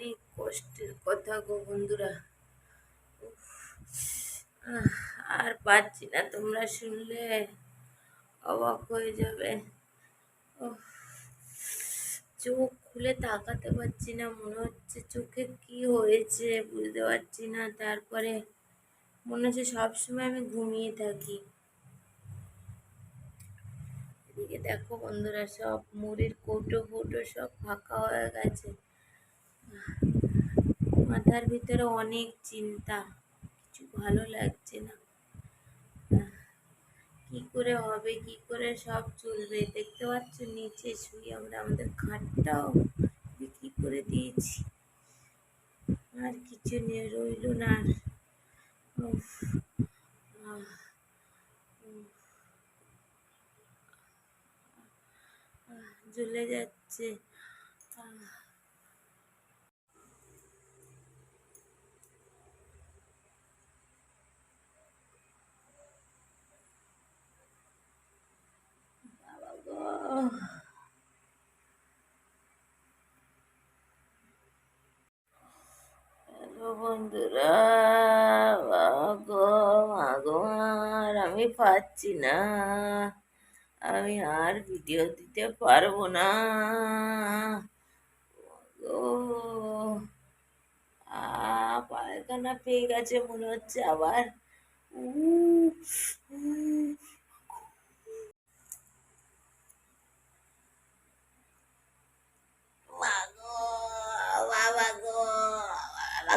অনেক কষ্টের কথা গো বন্ধুরা। আর পাচ্ছি না তোমরা শুনলে। অবাক হয়ে যাবে। চোখ খুলে তাকাতে পারছি না, মনে হচ্ছে চোখে কি হয়েছে বুঝতে পারছি না। তারপরে মনে হচ্ছে সবসময় আমি ঘুমিয়ে থাকি। এদিকে দেখো বন্ধুরা, সব মুড়ির কৌটো ফৌটো সব ফাঁকা হয়ে গেছে। মাথার ভিতরে অনেক চিন্তা, কিছু ভালো লাগছে না। কি করে হবে, কি করে সব চলবে? দেখতে পাচ্ছ, নিচে শুয়ে আমরা আমাদের খাটটাও বিক্রি করে দিয়েছি। আর কিছু নিয়ে রইল না জ্বলে যাচ্ছে। বন্ধুরা মাগো মাগো আর আমি পাচ্ছি না। আমি আর ভিডিও দিতে পারব না। গো পায়খানা পেয়ে গেছে মনে হচ্ছে আবার।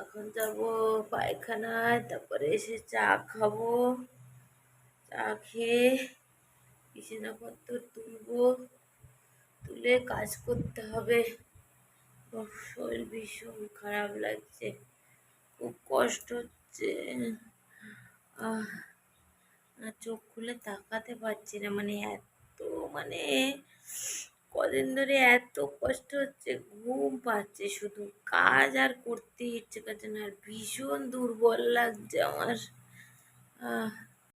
এখন যাব পায়খানায়, তারপরে এসে চা খাব। চা খেয়ে বিছানাপত্র তুলবো। তুলে কাজ করতে হবে। শরীর ভীষণ খারাপ লাগছে, খুব কষ্ট হচ্ছে। চোখ খুলে তাকাতে পারছি না মানে এত মানে কদিন ধরে এত কষ্ট হচ্ছে, ঘুম পাচ্ছে, শুধু কাজ আর করতে ইচ্ছে করছে না, আর ভীষণ দুর্বল লাগছে আমার।